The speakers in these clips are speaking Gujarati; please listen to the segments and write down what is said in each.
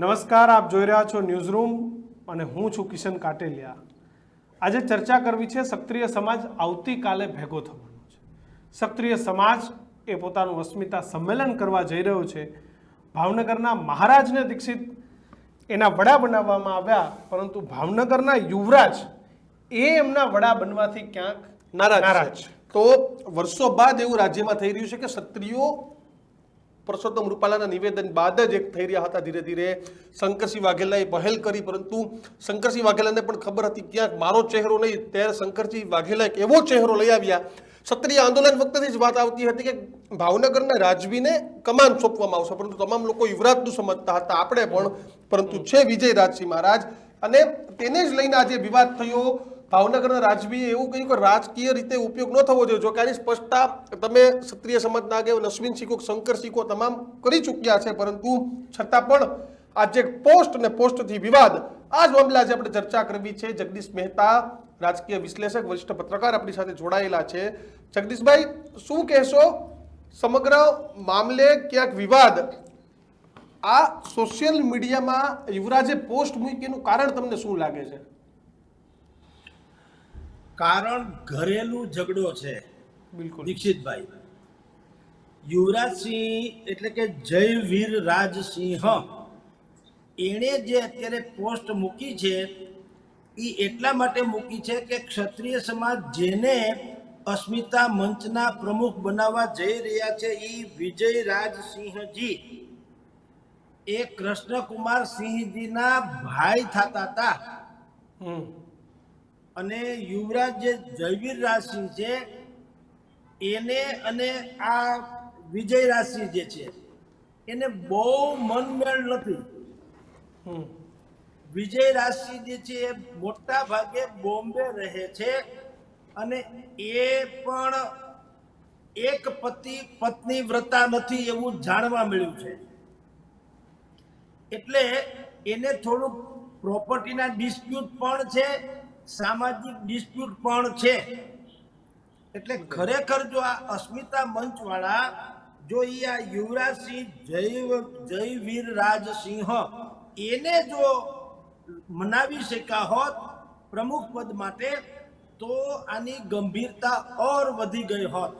નમસ્કાર આપ જોઈ રહ્યા છો ન્યૂઝ રૂમ અને હું છું કિશન કાટેલિયા. આજે ચર્ચા કરવી છે ક્ષત્રિય સમાજ આવતીકાલે ભેગો થવાનો છે. ક્ષત્રિય સમાજ એ પોતાનું અસ્મિતા સંમેલન કરવા જઈ રહ્યો છે. ભાવનગરના મહારાજને દીક્ષિત એના વડા બનાવવામાં આવ્યા પરંતુ ભાવનગરના યુવરાજ એ એમના વડા બનવાથી ક્યાંક નારાજ નારાજ તો વર્ષો બાદ એવું રાજ્યમાં થઈ રહ્યું છે કે ક્ષત્રિયો પરસોત્તમ રૂપાલાના નિવેદન બાદ જ એક થઈ રહ્યા હતા ધીરે ધીરે. શંકરસિંહ વાઘેલાએ પહેલ કરી, પરંતુ શંકરસિંહ વાઘેલાને પણ ખબર હતી ક્યાંક મારો ચહેરો નહીં, ત્યારે શંકરસિંહ વાઘેલા એક એવો ચહેરો લઈ આવ્યા. ક્ષત્રિય આંદોલન વખતેથી જ વાત આવતી હતી કે ભાવનગરના રાજવીને કમાન સોંપવામાં આવશે, પરંતુ તમામ લોકો યુવરાજનું સમજતા હતા, આપણે પણ, પરંતુ છે વિજય રાજસિંહ મહારાજ. અને તેને જ લઈને આજે વિવાદ થયો. ભાવનગરના રાજવીએ એવું કહ્યું કે રાજકીય રીતે ઉપયોગ ન થવો જોઈએ. જો કે આની સ્પષ્ટતા તમે ક્ષત્રિય સમાજના આગેવાન અશ્વિન શીખો, શંકર શીખો તમામ કરી ચૂક્યા છે. પરંતુ છતાં પણ આજે પોસ્ટ અને પોસ્ટથી વિવાદ, આ જ મામલે આજે આપણે ચર્ચા કરવી છે. જગદીશ મહેતા, રાજકીય વિશ્લેષક, વરિષ્ઠ પત્રકાર આપણી સાથે જોડાયેલા છે. જગદીશભાઈ, શું કહેશો? સમગ્ર મામલે ક્યાંક વિવાદ, આ સોશિયલ મીડિયામાં યુવરાજે પોસ્ટ મૂકીનું કારણ તમને શું લાગે છે? કારણ ઘરેલું ઝઘડો છે. બિલકુલ. દીક્ષિતભાઈ યુવરાજસિંહ એટલે કે જયવીર રાજસિંહ એણે જે અત્યારે પોસ્ટ મૂકી છે એ એટલા માટે મૂકી છે કે ક્ષત્રિય સમાજ જેને અસ્મિતા મંચના પ્રમુખ બનાવવા જઈ રહ્યા છે એ વિજય રાજસિંહજી એ કૃષ્ણકુમાર સિંહજીના ભાઈ થતા હતા. અને યુવરાજ જે જયવીર રાશિ છે એને અને આ વિજય રાશિ જે છે એને બહુ મનમેળ નથી. હમ. વિજય રાશિ જે છે એ મોટા ભાગે બોમ્બે રહે છે અને એ પણ એક પતિ પત્ની વ્રતા નથી એવું જાણવા મળ્યું છે. એટલે એને થોડુંક પ્રોપર્ટીના ડિસ્પ્યુટ પણ છે સામાજિક ડિસ્પ્યુટ પણ છે. એટલે ખરેખર જો આ અસ્મિતા મંચવાળા જો એ આ યુવરાજસિંહ જય જયવીર રાજસિંહ એને જો મનાવી શક્યા હોત પ્રમુખ પદ માટે તો આની ગંભીરતા ઓર વધી ગઈ હોત.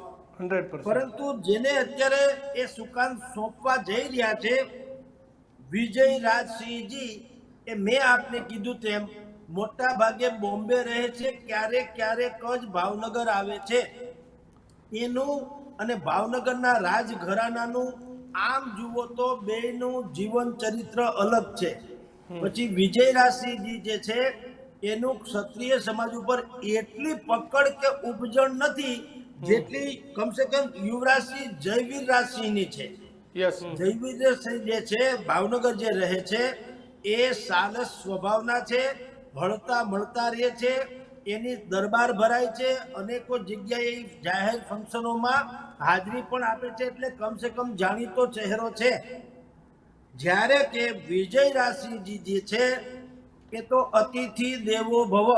પરંતુ જેને અત્યારે એ સુકાન સોંપવા જઈ રહ્યા છે વિજય રાજસિંહજી એ મેં આપને કીધું તેમ મોટા ભાગે બોમ્બે રહે છે ક્યારેક ક્યારેક જ ભાવનગર આવે છે. એનું અને ભાવનગરના રાજઘરાનાનું આમ જુઓ તો બેયનું જીવન ચરિત્ર અલગ છે. પછી વિજય રાશિજી જે છે એનું ક્ષત્રિય સમાજ ઉપર એટલી પકડ કે ઉપજણ નથી જેટલી કમસે કમ યુવરાજસિંહ જયવીર રાશિની છે જયવીર સિંહ જે છે ભાવનગર જે રહે છે એ સાલસ સ્વભાવના છે. ભળતા મળતા રહે છે એની દરબાર ભરાય છે અનેકો જગ્યાએ જાહેર ફંક્શનોમાં હાજરી પણ આપે છે એટલે કમસે કમ જાણીતો ચહેરો છે. જ્યારે કે વિજય રાશિજી જે છે એ તો અતિથિ દેવો ભવ.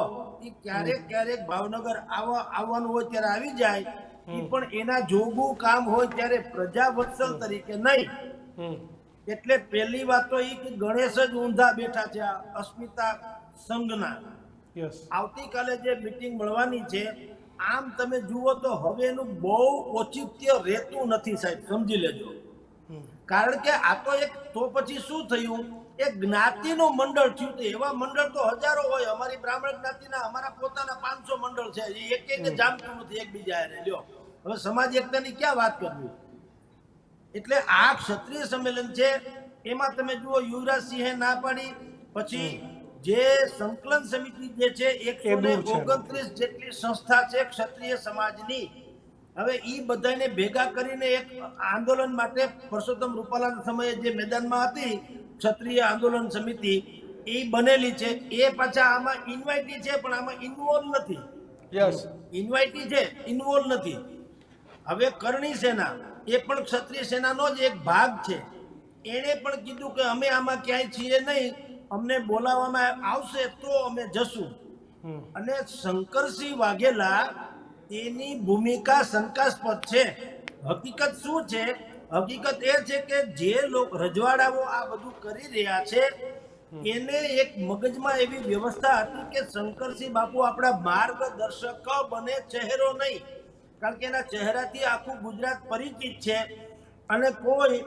એ ક્યારેક ક્યારેક ભાવનગર આવવા આવવાનું હોય ત્યારે આવી જાય. એ પણ એના જોગું કામ હોય ત્યારે પ્રજા વત્સલ તરીકે નહીં. એટલે પહેલી વાત તો એ કે ગણેશ જ ઊંધા બેઠા છે આ અસ્મિતા સંઘના. આવતીકાલે જે મિટિંગ મળવાની છે આમ તમે જુઓ તો હવેનું બહુ ઓચિત્ય રહેતું નથી સાહેબ સમજી લેજો. કારણ કે આ તો એક તો પછી શું થયું? એક જ્ઞાતિનું મંડળ થયું તો એવા મંડળ તો હજારો હોય. અમારી બ્રાહ્મણ જ્ઞાતિના અમારા પોતાના પાંચસો મંડળ છે. એ એક એક જામતું નથી એકબીજા એને લ્યો. હવે સમાજ એકતાની ક્યાં વાત કરવી? એટલે આ ક્ષત્રિય સંમેલન છે એમાં તમે જુઓ યુવરાજ સિંહે ના પાડી પછી જે સંકલન સમિતિ જે છે એકસો ને ઓગણત્રીસ જેટલી સંસ્થા છે ક્ષત્રિય સમાજની. હવે એ બધાને ભેગા કરીને એક આંદોલન માટે પરસોત્તમ રૂપાલાના સમયે જે મેદાનમાં હતી ક્ષત્રિય આંદોલન સમિતિ એ બનેલી છે. એ પાછા આમાં ઇન્વાઇટી છે પણ આમાં ઇન્વોલ્વ નથી. યસ ઇન્વાઇટી છે ઇન્વોલ્વ નથી. હવે કરણી સેના એ પણ ક્ષત્રિય સેનાનો જ એક ભાગ છે. એણે પણ કીધું કે અમે આમાં ક્યાંય છીએ નહીં. અમને બોલાવવામાં આવશે તો અમે જશું. અને શંકરસિંહ વાઘેલા એની ભૂમિકા શંકાસ્પદ છે. હકીકત શું છે? હકીકત એ છે કે જે લોકો રજવાડાઓ આ બધું કરી રહ્યા છે એને એક મગજમાં એવી વ્યવસ્થા હતી કે શંકરસિંહ બાપુ આપણા માર્ગદર્શક બને ચહેરો નહીં. કારણ કે એના ચહેરાથી આખું ગુજરાત પરિચિત છે. અને કોઈ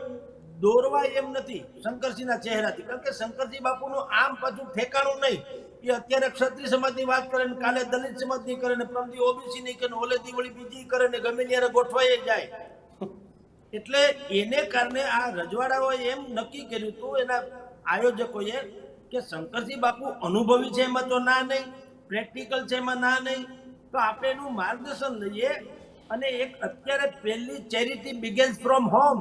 દોરવાય એમ નથી. શંકરસિંહના ચહેરાથી. કારણ કે શંકરસિંહ બાપુનું આમ પાછું ઠેકાણું નહીં. એ અત્યારે ક્ષત્રિય સમાજની વાત કરે ને કાલે દલિત સમાજની કરે ને પ્રમદી ઓબીસી ની કરે ને ઓલે દિવાળી બીજી કરે ને ગમે ત્યારે ગોઠવાઈ જાય. એટલે એને કારણે આ રજવાડાઓએ એમ નક્કી કર્યું હતું એના આયોજકોએ કે શંકરસિંહ બાપુ અનુભવી છે એમાં તો ના નહીં, પ્રેક્ટિકલ છે એમાં ના નહીં. તો આપણે એનું માર્ગદર્શન લઈએ અને એક અત્યારે પહેલી ચેરિટી બિગેન્સ ફ્રોમ હોમ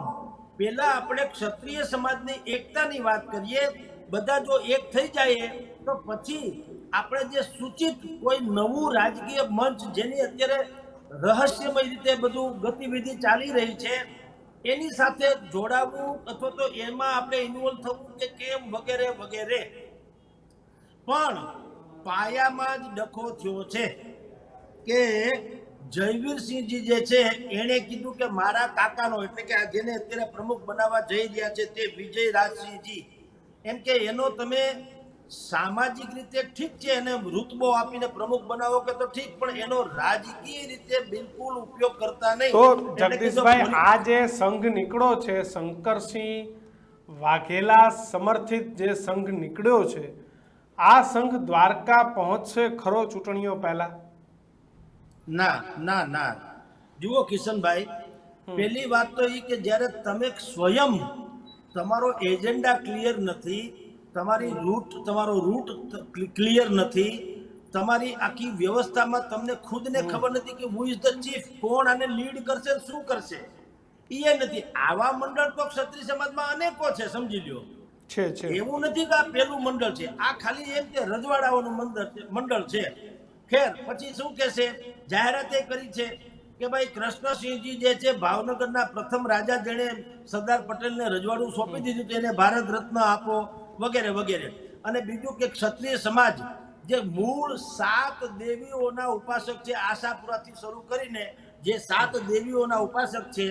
પહેલા આપણે ક્ષત્રિય સમાજની એકતાની વાત કરીએ, બધા જો એક થઈ જાય, તો પછી આપણે જે સૂચિત કોઈ નવું રાજકીય મંચ જેની અત્યારે રહસ્યમય રીતે બધું ગતિવિધિ ચાલી રહી છે, એની સાથે જોડાવવું અથવા તો એમાં આપણે ઇન્વોલ્વ થવું કે કેમ વગેરે વગેરે. પણ પાયામાં જ ડખો થયો છે કે જયવીરસિંહજી જે છે એણે કીધું કે મારા કાકાનો એટલે કે આ જેને અત્યારે પ્રમુખ બનાવવા જઈ રહ્યા છે તે વિજય રાજસિંહજી એમ કે એનો તમે સામાજિક રીતે ઠીક છે એને રૂતબો આપીને પ્રમુખ બનાવો કે તો ઠીક પણ એનો રાજકીય રીતે બિલકુલ ઉપયોગ કરતા નહીં. તો જગદીશભાઈ આ જે સંઘ નીકળ્યો છે શંકરસિંહ વાઘેલા સમર્થિત જે સંઘ નીકળ્યો છે આ સંઘ દ્વારકા પહોંચશે ખરો ચૂંટણીઓ પહેલા? ના ના ના. જુઓ કિશનભાઈ પહેલી વાત તો એ કે જ્યારે તમે સ્વયં તમારો એજન્ડા ક્લિયર નથી તમારી રૂટ તમારો રૂટ ક્લિયર નથી તમારી આખી વ્યવસ્થામાં તમને ખુદને ખબર નથી કે હુ ઇઝ ધ ચીફ કોણ આને લીડ કરશે શું કરશે. એ નથી. આવા મંડળ તો ક્ષત્રિય સમાજમાં અનેકો છે સમજી લ્યો. છે છે. એવું નથી કે આ પેલું મંડળ છે. આ ખાલી એમ કે રજવાડાઓનું મંડળ છે મંડળ છે. ખેર. પછી શું કે છે? જાહેરાતે કરી છે કે ભાઈ કૃષ્ણસિંહજી જે છે ભાવનગરના પ્રથમ રાજા જેણે સરદાર પટેલને રજવાડું સોંપી દીધું તેને ભારત રત્ન આપો વગેરે વગેરે. અને બીજું કે ક્ષત્રિય સમાજ જે મૂળ સાત દેવીઓના ઉપાસક છે આશાપુરાથી શરૂ કરીને જે સાત દેવીઓના ઉપાસક છે,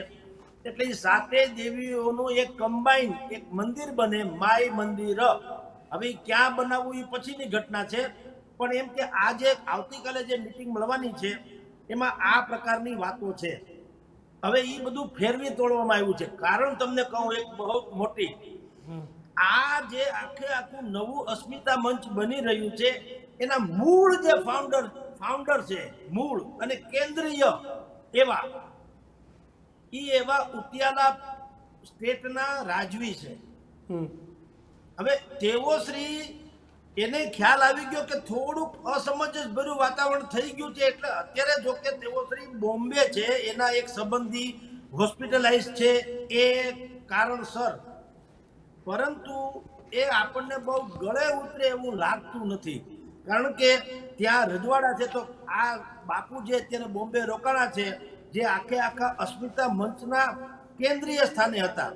એટલે સાતે દેવીઓનું એક કમ્બાઈન એક મંદિર બને માય મંદિર. હવે ક્યાં બનાવવું એ પછીની ઘટના છે. પણ એમ કે આ જે આવતીકાલે જે મીટિંગ મળવાની છે એમાં આ પ્રકારની વાતો છે. હવે એ બધું ફેરવી તોડવામાં આવ્યું છે. કારણ તમને કહું એક બહુ મોટી. આ જે આખે આખું નવું અસ્મિતા મંચ બની રહ્યું છે એના મૂળ જે ફાઉન્ડર ફાઉન્ડર છે મૂળ અને કેન્દ્રીય એવા એ એવા ઉતિયાલા સ્ટેટના રાજવી છે. હવે તેઓ શ્રી એને ખ્યાલ આવી ગયો કે થોડુંક અસમંજસભર્યું વાતાવરણ થઈ ગયું છે, એટલે અત્યારે જો કે તેઓ શ્રી બોમ્બે છે, એના એક સંબંધી હોસ્પિટલાઇઝ છે, એ કારણસર. પરંતુ એ આપણને બહુ ગળે ઉતરે એવું લાગતું નથી. કારણ કે ત્યાં રજવાડા છે, તો આ બાપુ જે અત્યારે બોમ્બે રોકાણા છે, જે આખે આખા અસ્મિતા મંચના કેન્દ્રીય સ્થાને હતા.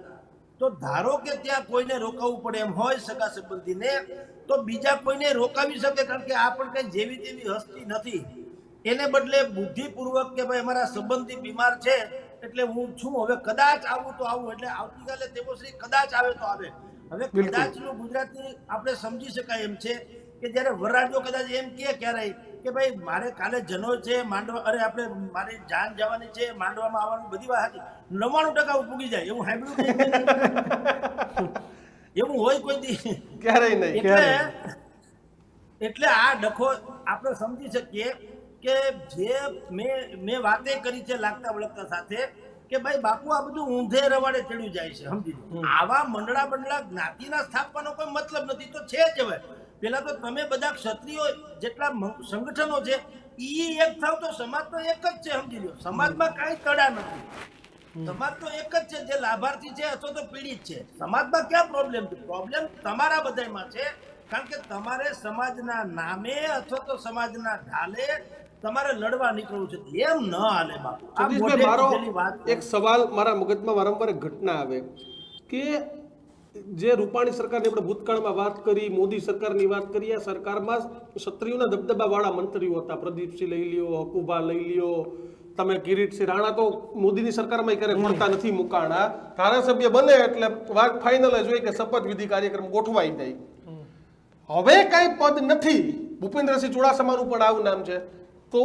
તો ધારો કે ત્યાં કોઈને રોકાવું પડે એમ હોય સગા સંબંધીને તો બીજા કોઈને રોકાવી શકે? કારણ કે આ પણ કઈ જેવી તેવી હસ્તી નથી. એને બદલે બુદ્ધિપૂર્વક કે ભાઈ અમારા સંબંધી બીમાર છે એટલે હું છું હવે કદાચ આવું તો આવું એટલે આવતીકાલે તેઓ શ્રી કદાચ આવે તો આવે. હવે. કદાચનું ગુજરાતી આપણે સમજી શકાય એમ છે કે જ્યારે વરરાજો કદાચ એમ કહે ક્યારેય કે ભાઈ મારે કાલે જનો છે માંડવા અરે આપણે મારી જાન જવાની છે માંડવામાં આવવાનું બધી વાત હતી. નવ્વાણું ટકા પૂગી જાય એવું સાંભળ્યું એવું હોય કોઈ દી. ક્યારેય નહીં એટલે એટલે આ ડખો આપણે સમજી શકીએ કે જે મેં મેં વાતે કરી છે લાગતા વળગતા સાથે કે ભાઈ બાપુ આ બધું ઊંધે રવાડે ચડ્યું જાય છે. સમજી આવા મંડળા બંડળા જ્ઞાતિના સ્થાપવાનો કોઈ મતલબ નથી. તો છે જ હવે. પેલા તો તમે બધા ક્ષત્રિયો જેટલા સંગઠનો છે ઈ એક થાવ તો સમાજ તો એક જ છે સમજી લો સમાજમાં કાંઈ તડા નથી. સમાજ તો એક જ છે જે લાભાર્થી છે અથવા તો પીડિત છે. સમાજમાં ક્યાં પ્રોબ્લેમ છે? પ્રોબ્લેમ તમારા બધામાં છે. કારણ કે તમારે સમાજના નામે અથવા તો સમાજના ઢાલે તમારે લડવા નીકળવું છે. એમ ન હાલે બાપુ. મારો. એક સવાલ મારા મગજમાં વારંવાર ઘટના આવે કે જે રૂપાણી સરકારની આપણે ભૂતકાળમાં વાત કરી મોદી સરકારની વાત કરી આ સરકારમાં ક્ષત્રિયોના દબદબાવાળા મંત્રીઓ હતા. પ્રદીપસિંહ લઈ લ્યો હકુભા લઈ લ્યો તમે કિરીટસિંહ રાણા તો મોદીની સરકારમાં ક્યારેય મળતા નથી મુકાણા. ધારાસભ્ય બને એટલે વાત ફાઇનલ જ હોય કે શપથવિધિ કાર્યક્રમ ગોઠવાઈ જાય. હવે કાંઈ પદ નથી. ભૂપેન્દ્રસિંહ ચુડાસમાનું પણ આવું નામ છે. તો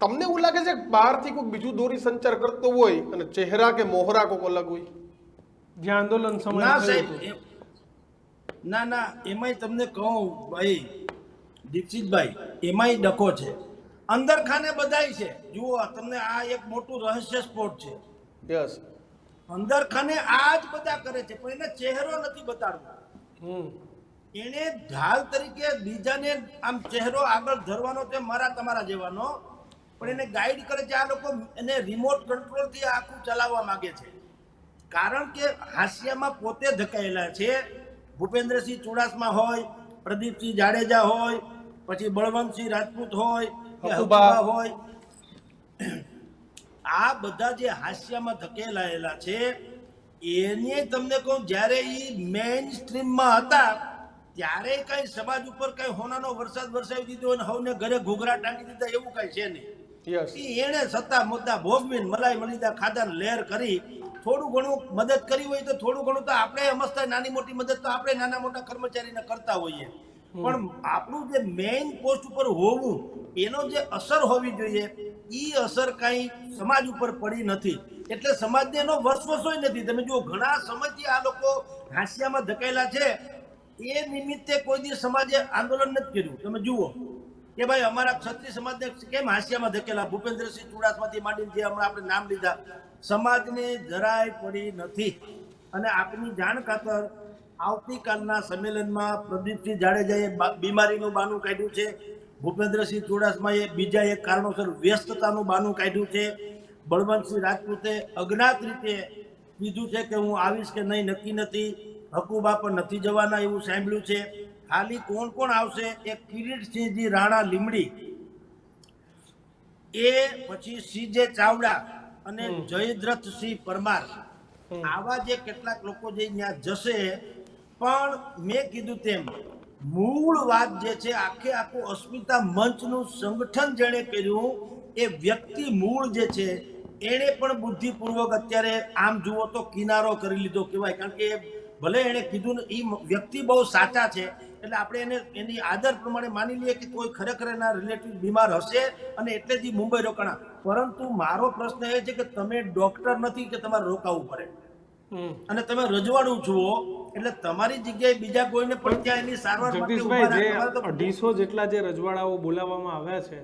તમને એવું લાગે છે બહારથી કોઈક બીજું દોરી સંચાર કરતો હોય અને ચહેરા કે મોહરા કોઈક અલગ હોય? જ્યાં આંદોલન સમય ના સાહેબ ના ના એમાંય તમને કહું ભાઈ દીક્ષિતભાઈ એમાંય ડખો છે. અંદર ખાને બધાય છે. જુઓ તમને આ એક મોટું રહસ્ય સ્પોટ છે. યસ. અંદર ખાને આ જ બધા કરે છે પણ એને ચહેરો નથી બતાડવો હમ. એને ઢાલ તરીકે બીજાને આમ ચહેરો આગળ ધરવાનો તે મારા તમારા જેવાનો. પણ એને ગાઈડ કરે છે આ લોકો એને રિમોટ કંટ્રોલથી આખું ચલાવવા માંગે છે. કારણ કે હાસ્યમાં પોતે ધકાયેલા છે. ભૂપેન્દ્રસિંહ ચુડાસમા હોય પ્રદીપસિંહ જાડેજા હોય પછી બળવંતસિંહ રાજપૂત હોય કે હકુબા. હોય. આ બધા જે હાસ્યમાં ધકેલાયેલા છે એને તમને કહું જ્યારે એ મેઇન સ્ટ્રીમમાં હતા ત્યારે કઈ સમાજ ઉપર કઈ હોનાનો વરસાદ વરસાવી દીધો અને હવને ઘરે ઘૂઘરા ટાંકી દીધા એવું કઈ છે નહીં. એને એણે સત્તા મુદ્દા ભોગવીને મલાઈ મલીદા ખાધા લહેર કરી થોડું ઘણું મદદ કરી હોય તો થોડું ઘણું તો આપણે હોય, નાની મોટી મદદ તો આપણે નાના મોટા કર્મચારીને કરતા હોઈએ. પણ આપણું જે મેઇન પોસ્ટ ઉપર હોવું એનો જે અસર હોવી જોઈએ એ અસર કાંઈ સમાજ ઉપર પડી નથી. એટલે સમાજને એનો વસવસોય નથી. તમે જુઓ ઘણા સમયથી આ લોકો હાસ્યામાં ધકેલા છે. એ નિમિત્તે કોઈ દિવસ સમાજે આંદોલન નથી કર્યું. તમે જુઓ કે ભાઈ અમારા ક્ષત્રિય સમાજને કેમ હાસ્યામાં ધકેલા? ભૂપેન્દ્રસિંહ ચુડાસમાથી માંડીને જે હમણાં આપણે નામ લીધા. સમાજને જરાય પડી નથી. અને આપની જાણ ખાતર આવતીકાલના સંમેલનમાં પ્રદીપસિંહ જાડેજાએ બીમારીનું બાનું કાઢ્યું છે. ભૂપેન્દ્રસિંહ ચુડાસમાએ બીજા એક કારણોસર વ્યસ્તતાનું બાનું કાઢ્યું છે. બળવંતસિંહ રાજપૂતે અજ્ઞાત રીતે કીધું છે કે હું આવીશ કે નહીં, નક્કી નથી. હકુબા પણ નથી જવાના એવું સાંભળ્યું છે. ખાલી કોણ કોણ આવશે? એ કિરીટસિંહજી રાણા લીમડી. એ પછી સીજે ચાવડા અને જયદ્રથસિંહ પરમાર. આવા જે કેટલાક લોકો જે ત્યાં જશે પણ મેં કીધું તેમ મૂળ વાત જે છે આખે આખું અસ્મિતા મંચનું સંગઠન જેણે કર્યું એ વ્યક્તિ મૂળ જે છે એણે પણ બુદ્ધિપૂર્વક અત્યારે આમ જુઓ તો કિનારો કરી લીધો કહેવાય. કારણ કે ભલે એણે કીધું ને એ વ્યક્તિ બહુ સાચા છે એટલે આપણે એને એની આદર પ્રમાણે માની લઈએ કે કોઈ ખરેખર એના રિલેટિવ બીમાર હશે અને એટલે જ મુંબઈ રોકાણા. પરંતુ મારો પ્રશ્ન એ છે કે તમે ડોક્ટર નથી કે તમારે રોકાવું પડે. અને તમે રજવાડું છો એટલે તમારી જગ્યાએ બીજા કોઈને પણ ત્યાં એની સારવાર માટે જગદીશભાઈ જે અઢીસો જેટલા જે રજવાડાઓ બોલાવવામાં આવ્યા છે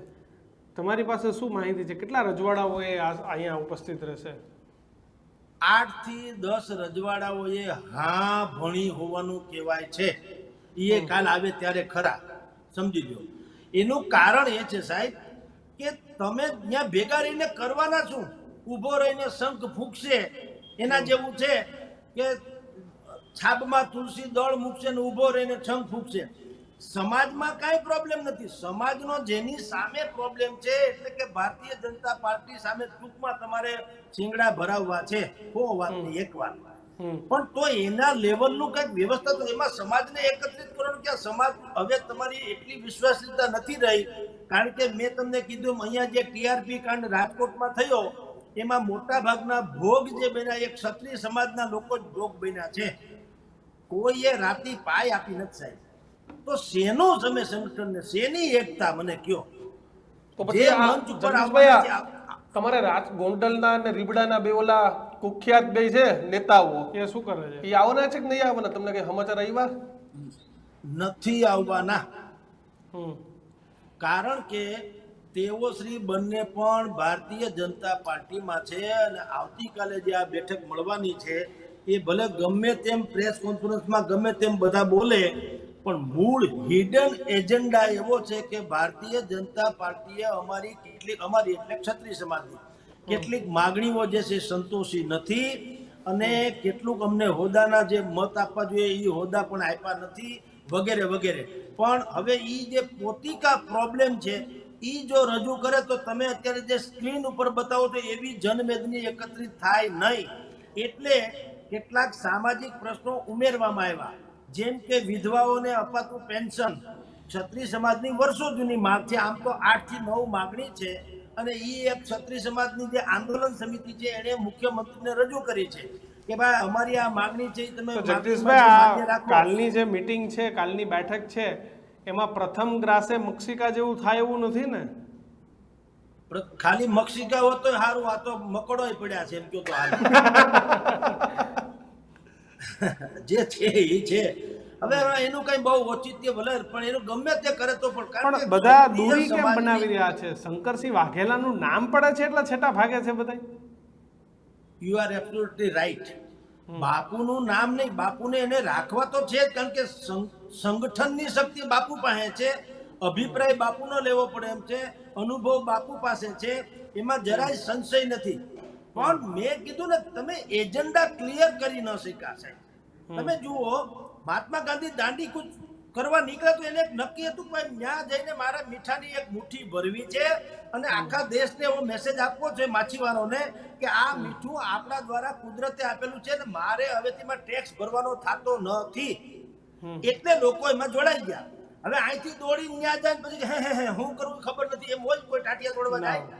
તમારી પાસે શું માહિતી છે? કેટલા રજવાડાઓ એ અહીંયા ઉપસ્થિત રહેશે? આઠથી દસ રજવાડાઓએ હા ભણી હોવાનું કહેવાય છે. એ કાલ આવે ત્યારે ખરા. સમજી લો એનું કારણ એ છે સાહેબ કે તમે ત્યાં ભેગા રહીને કરવાના શું ઊભો રહીને શંખ ફૂંકશે એના જેવું છે કે છાબમાં તુલસી દળ મૂકશે ને ઊભો રહીને શંખ ફૂંકશે. સમાજમાં કાંઈ પ્રોબ્લેમ નથી. સમાજનો જેની સામે પ્રોબ્લેમ છે એટલે કે ભારતીય જનતા પાર્ટી સામે ટૂંકમાં તમારે શિંગડા ભરાવવા છે. કો વાત નહીં એક વાત. પણ તો એના લેવલનું કંઈક વ્યવસ્થા તો એમાં સમાજને એકત્રિત કરવાનું કે સમાજ હવે તમારી એટલી વિશ્વાસનીયતા નથી રહી. કારણ કે મેં તમને કીધું અહીંયા જે ટીઆરપી કાંડ રાજકોટમાં થયો એમાં મોટા ભાગના ભોગ જે બન્યા એ ક્ષત્રિય સમાજના લોકો જ ભોગ બન્યા છે. કોઈએ રાતી પાય આપી નથી સાહેબ. તો શેનો તમે સંગઠનને શેની એકતા મને કયો? તો પછી મંચ ઉપર તમારે રાજ ગોંડલના અને રીબડાના બે ઓલા કુખ્યાત બે છે નેતાઓ. એ શું કરે છે? એ આવવાના છે કે નહીં આવવાના? તમને કઈ સમાચાર આવ્યા? નથી આવવાના. કારણ કે તેઓ શ્રી બંને પણ ભારતીય જનતા પાર્ટીમાં છે અને આવતીકાલે જે આ બેઠક મળવાની છે એ ભલે ગમે તેમ પ્રેસ કોન્ફરન્સમાં ગમે તેમ બધા બોલે પણ મૂળ હિડન એજન્ડા એવો છે કે ભારતીય જનતા પાર્ટીએ અમારી કેટલીક અમારી એટલે ક્ષત્રિય સમાજની. કેટલીક માગણીઓ જે છે સંતોષી નથી અને કેટલુંક અમને હોદાના જે મત આપવા જોઈએ એ હોદા પણ આપ્યા નથી, વગેરે વગેરે. પણ હવે એ જે પોતિકા પ્રોબ્લેમ છે એ જો રજૂ કરે તો તમે અત્યારે જે સ્ક્રીન ઉપર બતાવો તો એવી જનમેદની એકત્રિત થાય નહીં. એટલે કેટલાક સામાજિક પ્રશ્નો ઉમેરવામાં આવ્યા. જેમ કે વિધવાઓને અપાતું પેન્શન. ક્ષત્રિય સમાજની વર્ષો જૂની માંગ છે. આમ તો આઠથી નવ માગણી છે. અને ઈ એક ક્ષત્રિય સમાજની જે આંદોલન સમિતિ છે એણે મુખ્યમંત્રીને રજૂ કરી છે કે ભાઈ અમારી આ માંગણી છે તમે જગદીશભાઈ. કાલની જે મીટિંગ છે કાલની બેઠક છે એમાં પ્રથમ ગ્રાસે મક્ષિકા જેવું થાય એવું નથી ને? ખાલી મક્ષિકા હોત તો સારું આ તો મકડો પડ્યા છે એમ કયો તો જે છે એ છે. હવે એનું કઈ બહુ ઔચિત્ય ભલે પણ એનું ગમે તે કરે તો પણ બધા દૂરી કેમ બનાવી રહ્યા છે? શંકરસિંહ વાઘેલાનું નામ પડે છે એટલે છેટા ભાગે છે બધા યુ આર એબ્સોલ્યુટલી રાઈટ બાપુનું નામ નહીં બાપુને એને રાખવા તો છે જ કારણ કે સંગઠનની શક્તિ બાપુ પાસે છે અભિપ્રાય બાપુનો લેવો પડે એમ છે અનુભવ બાપુ પાસે છે એમાં જરાય સંશય નથી. પણ મેં કીધું ને તમે એજન્ડા ક્લિયર કરી ન શક્યા સાહેબ. તમે જુઓ મહાત્મા ગાંધી દાંડી કૂચ કરવા નીકળ્યા તો એને એક નક્કી હતું કે ત્યાં જઈને મારે મીઠાની એક મુઠ્ઠી ભરવી છે અને આખા દેશને એવો મેસેજ આપવો છે માછીમારોને કે આ મીઠું આપણા દ્વારા કુદરતે આપેલું છે ને મારે હવેથીમાં ટેક્સ ભરવાનો થતો નથી. એટલે લોકો એમાં જોડાઈ ગયા. હવે અહીંથી દોડીને ત્યાં જાય પછી હે હે હે હું કરવું ખબર નથી એમ હોય કોઈ ટાટિયા તોડવા જાય.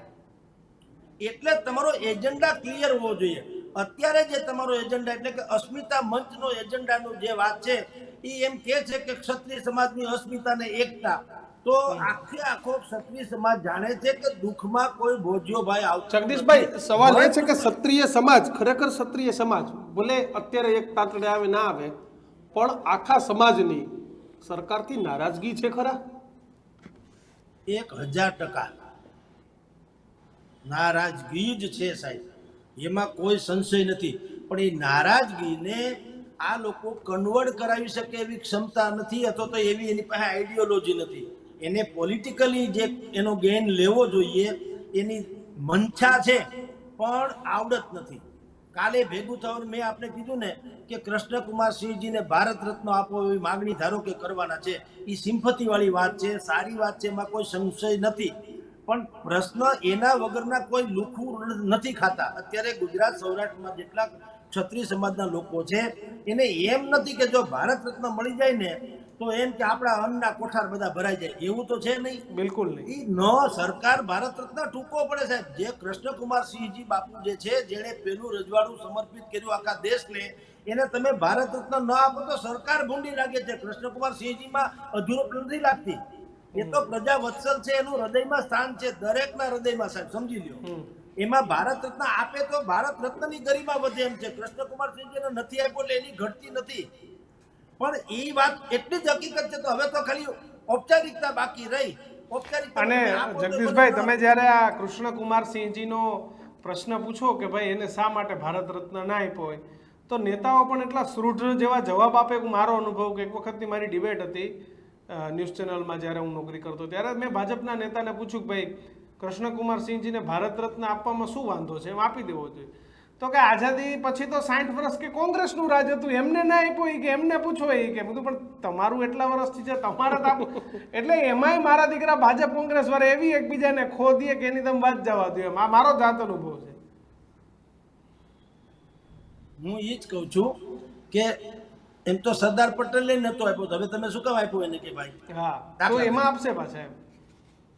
એટલે તમારો એજન્ડા ક્લિયર હોવો જોઈએ. અત્યારે જે તમારો એજન્ડા એટલે કે અસ્મિતા મંચનો એજન્ડાનો જે વાત છે એ એમ કે છે કે ક્ષત્રિય સમાજની અસ્મિતાને એકતા. તો આખે આખો ક્ષત્રિય સમાજ જાણે છે કે દુઃખમાં કોઈ ભોજ્યો ભાઈ આવતો જગદીશભાઈ સવાલ એ છે કે ક્ષત્રિય સમાજ ખરેખર ક્ષત્રિય સમાજ ભલે અત્યારે એક તાતડે આવે ના આવે પણ આખા સમાજની સરકારથી નારાજગી છે ખરા? એક હજાર ટકા. નારાજગી જ છે સાહેબ. એમાં કોઈ સંશય નથી. પણ એ નારાજગીને આ લોકો કન્વર્ટ કરાવી શકે એવી ક્ષમતા નથી અથવા તો એવી એની પાસે આઈડિયોલોજી નથી. એને પોલિટિકલી જે એનો ગેઇન લેવો જોઈએ, એની મંછા છે, પણ આવડત નથી. કાલે ભેગું થવાનું મેં આપને કીધું ને કે કૃષ્ણકુમાર સિંહજીને ભારત રત્ન આપો એવી માગણી ધારો કે કરવાના છે. એ સિમ્પતિવાળી વાત છે, સારી વાત છે, એમાં કોઈ સંશય નથી. પણ પ્રશ્ન એના વગરના કોઈ લુખું નથી ખાતા. અત્યારે ગુજરાત સૌરાષ્ટ્રમાં જેટલા ક્ષત્રિય સમાજના લોકો છે એને એમ નથી કે જો ભારત રત્ન મળી જાય ને તો એમ કે આપણા અન્નના કોઠાર બધા ભરાઈ જાય. એવું તો છે નહીં. બિલકુલ નહીં. ન સરકાર ભારત રત્ન ટૂંકો પડે સાહેબ. જે કૃષ્ણકુમાર સિંહજી બાપુ જે છે જેણે પેલું રજવાડું સમર્પિત કર્યું આખા દેશને એને તમે ભારત રત્ન ન આપો તો સરકાર ભૂંડી લાગે છે. કૃષ્ણકુમાર સિંહજીમાં અધૂરો નથી લાગતી. એ તો પ્રજા વત્સલ છે એનું હૃદયમાં સ્થાન છે દરેકના હૃદયમાં સાહેબ સમજી લ્યો. એમાં ભારત રત્ન આપે તો ભારત રત્નની ગરિમા વધે એમ છે. કૃષ્ણકુમાર સિંહજીને નથી આપ્યો એટલે એની ઘટતી નથી. પણ એ વાત એટલી જ હકીકત છે તો હવે તો ખાલી ઔપચારિકતા બાકી રહી. અને જગદીશભાઈ તમે જ્યારે આ કૃષ્ણકુમાર સિંહજીનો પ્રશ્ન પૂછો કે ભાઈ એને શા માટે ભારત રત્ન ના આપ્યો હોય તો નેતાઓ પણ એટલા સુદૃઢ જેવા જવાબ આપે મારો અનુભવ કે એક વખતની મારી ડિબેટ હતી. ન્યૂઝ ચેનલમાં જ્યારે હું નોકરી કરતો ત્યારે મેં ભાજપના નેતાને પૂછ્યું કે ભાઈ કૃષ્ણકુમાર સિંહજીને ભારત રત્ન આપવામાં શું વાંધો છે? એમ આપી દેવો જોઈએ. તો કે આઝાદી પછી તો સાઠ વર્ષ કે કોંગ્રેસનું રાજ હતું એમને ના આપ્યો એ કે એમને પૂછો એ કે. બધું પણ તમારું એટલા વર્ષથી છે તમારે તો એટલે એમાંય મારા દીકરા ભાજપ કોંગ્રેસ વાળા એવી એકબીજાને ખો દે કે એની તમે વાત જવા દો એમ. આ મારો જાત અનુભવ છે. હું એ જ કહું છું કે એમ તો સરદાર પટેલે નતો આપ્યો. હવે તમે શું કામ આપ્યો એને કે ભાઈ? હા તો એમાં આપશે પાછા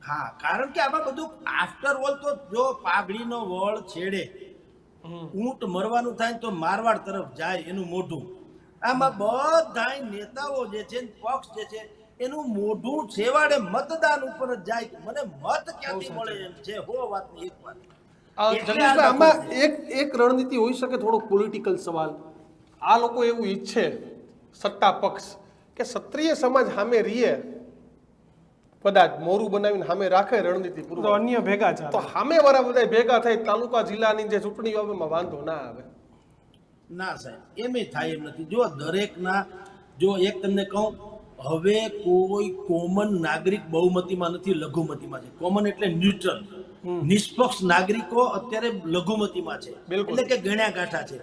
હા કારણ કે આમાં બધું આફ્ટર ઓલ તો જો પાઘડીનો વળ છેડે. ઊંટ મરવાનું થાય તો મારવાડ તરફ જાય એનું મોઢું. આમાં બધાય નેતાઓ જે છે પક્ષ જે છે એનું મોઢું છેવાડે મતદાન ઉપર જ જાય. મને મત ક્યાંથી મળે એમ છે હો વાતની એક વાત. એક એક રણનીતિ હોઈ શકે થોડો પોલિટિકલ સવાલ. આ લોકો એવું ઈચ્છે સત્તા પક્ષ કે ક્ષત્રિય સમાજ સામે રીએ કદાચ મોરું બનાવીને સામે રાખે રણનીતિ પૂર્વ અન્ય ભેગા તો સામે વાળા બધા ભેગા થાય તાલુકા જિલ્લાની જે ચૂંટણીઓ આવે એમાં વાંધો ના આવે. ના સાહેબ એમ થાય એમ નથી. જો દરેકના જો એક તમને કહું હવે કોઈ કોમન નાગરિક બહુમતીમાં નથી લઘુમતીમાં છે. કોમન એટલે ન્યુટ્રલ નિષ્પક્ષ નાગરિકો અત્યારે લઘુમતીમાં છે. બિલકુલ. એટલે કે ગણ્યા ગાંઠા છે.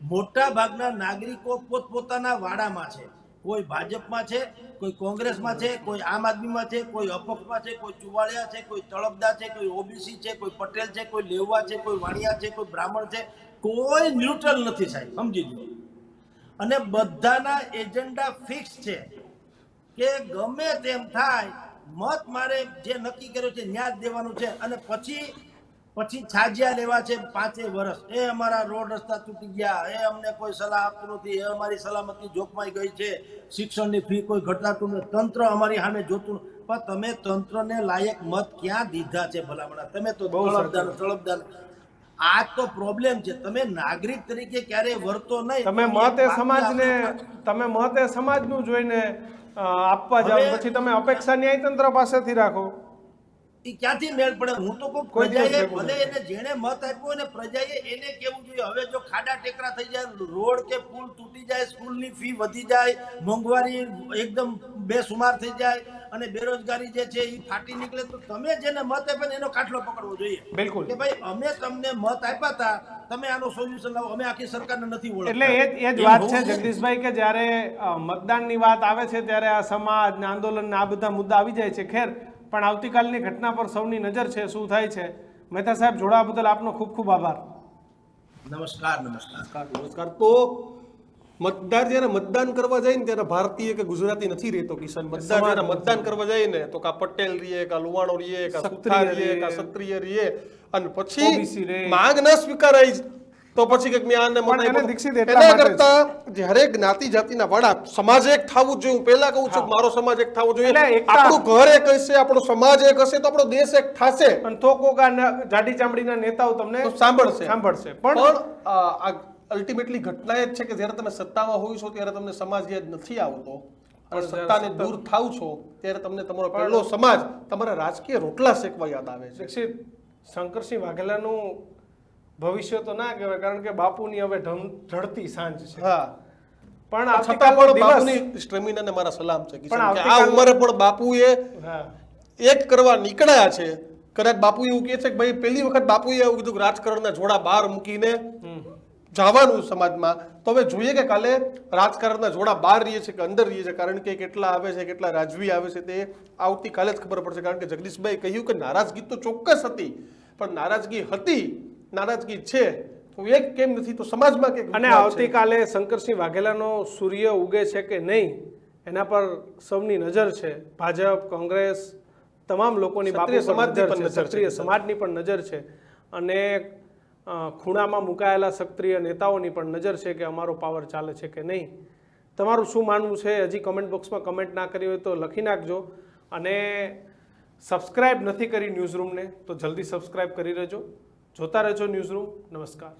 મોટા ભાગના નાગરિકો પોતપોતાના વાડામાં છે કોઈ ભાજપમાં છે કોઈ કોંગ્રેસમાં છે કોઈ આમ આદમીમાં છે કોઈ અપક્ષમાં છે કોઈ ચુવાડિયા છે કોઈ તળપદા છે કોઈ ઓબીસી છે કોઈ પટેલ છે કોઈ લેવા છે કોઈ વાણિયા છે કોઈ બ્રાહ્મણ છે કોઈ ન્યુટ્રલ નથી સાહેબ સમજી લો અને બધાના એજન્ડા ફિક્સ છે કે ગમે તેમ થાય મત મારે જે નક્કી કર્યો છે ન્યાજ દેવાનું છે અને પછી પછી છાજિયા લેવા છે પાંચેય વર્ષ એ અમારા રોડ રસ્તા તૂટી ગયા. એ અમને કોઈ સલાહ આપતું નથી. એ અમારી સલામતી જોખમાઈ ગઈ છે. શિક્ષણની ફી કોઈ ઘટાડતું નથી. તંત્ર અમારી સામે જોતું પણ તમે તંત્રને લાયક મત ક્યાં દીધા છે ભલામણા? તમે તો. તળપદાર તળપદાર. આ તો પ્રોબ્લેમ છે. તમે નાગરિક તરીકે ક્યારેય વર્તો નહીં. તમે મત એ સમાજને તમે મત એ સમાજનું જોઈને આપવા જાઓ. પછી તમે અપેક્ષા ન્યાયતંત્ર પાસેથી રાખો. ઈ ક્યાંથી મેળ પડે? હું તો કહું પ્રજાએ ભલે એને જેણે મત આપ્યો અને પ્રજાએ એને કેવું જોઈએ? હવે જો ખાડા ટેકરા થઈ જાય રોડ કે પુલ તૂટી જાય સ્કૂલની ફી વધી જાય મોંઘવારી એકદમ બેસુમાર થઈ જાય અને બેરોજગારી જે છે એ ફાટી નીકળે તો તમે જેને મત આપ્યો ને એનો કાટલો પકડવો જોઈએ. બિલકુલ. કે ભાઈ અમે તમને મત આપ્યા હતા તમે આનો સોલ્યુશન લાવો. અમે આખી સરકારને નથી ઓળખતા. એટલે એ જ- એ વાત છે જગદીશભાઈ કે જ્યારે મતદાનની વાત આવે છે ત્યારે આ સમાજ આંદોલન આ બધા મુદ્દા આવી જાય છે. ખેર પણ આવતીકાલની ઘટના પર સૌની નજર છે શું થાય છે? મહેતા સાહેબ જોડાવા બદલ આપનો ખૂબ ખૂબ આભાર. નમસ્કાર નમસ્કાર. નમસ્કાર નમસ્કાર. તો મતદાર જ્યારે મતદાન કરવા જાય ને ત્યારે ભારતીય કે ગુજરાતી નથી રહેતો કિશન મતદાર જ્યારે મતદાન કરવા જાય ને તો કા પટેલ રીએ કા લુવાણો રીએ કા ક્ષત્રિય સુથાર રહીએ રહીએ, કા ક્ષત્રિય રીએ અને પછી માંગ ન સ્વીકારાય તો પછી કંઈક જ્ઞાન ને. દીક્ષિત એના કરતા જ્યારે જ્ઞાતિ જાતિના વડા સમાજ એક થવું જોઈએ હું પહેલા કહું છું મારો સમાજ એક થવો જોઈએ. આપણું ઘર એક હશે આપણો સમાજ એક હશે તો આપણો દેશ એક થશે. પણ તો કોકા જાડી ચામડીના નેતાઓ તમને સાંભળશે. સાંભળશે. પણ અલ્ટિમેટલી ઘટના એ જ છે કે જ્યારે તમે સત્તામાં હોય છો ત્યારે તમને સમાજ યાદ નથી આવતો. અને સત્તાને દૂર થાવ છો ત્યારે તમને તમારો પહેલો સમાજ તમારા રાજકીય રોટલા શેકવા યાદ આવે છે. શંકરસિંહ વાઘેલાનું ભવિષ્ય તો ના કહેવાય કારણ કે બાપુની હવે ઢળતી સાંજ છે. હા. પણ છતાં પણ બાપુની સ્ટેમિનાને મારા સલામ છે પણ કે આ ઉંમરે પણ બાપુએ એક કરવા નીકળ્યા છે. કદાચ બાપુ એવું કહે છે કે ભાઈ પહેલી વખત બાપુએ એવું કીધું કે રાજકારણના જોડા બહાર મૂકીને જવાનું સમાજમાં. તો હવે જોઈએ કે કાલે રાજકારણના જોડા બહાર રહીએ છે કે અંદર રહીએ છે? કારણ કે કેટલા આવે છે કેટલા રાજવી આવે છે તે આવતીકાલે જ ખબર પડશે. કારણ કે જગદીશભાઈ કહ્યું કે નારાજગી તો ચોક્કસ હતી પણ નારાજગી હતી નારાજગી છે તો એક કેમ નથી તો સમાજમાં કે અને આવતીકાલે શંકરસિંહ વાઘેલાનો સૂર્ય ઉગે છે કે નહીં એના પર સૌની નજર છે. ભાજપ કોંગ્રેસ તમામ લોકોની બાપુ સમાજની પણ છે. નજર છે. ક્ષત્રિય સમાજની પણ નજર છે. અને ખૂણામાં મુકાયેલા સક્રિય નેતાઓની પણ નજર છે કે અમારો પાવર ચાલે છે કે નહીં. તમારું શું માનવું છે? હજી કમેન્ટ બોક્સમાં કમેન્ટ ના કરી હોય તો લખી નાખજો. અને સબસ્ક્રાઇબ નથી કરી ન્યૂઝરૂમને તો જલ્દી સબસ્ક્રાઇબ કરી લેજો. જોતા રહેજો ન્યૂઝરૂમ. નમસ્કાર.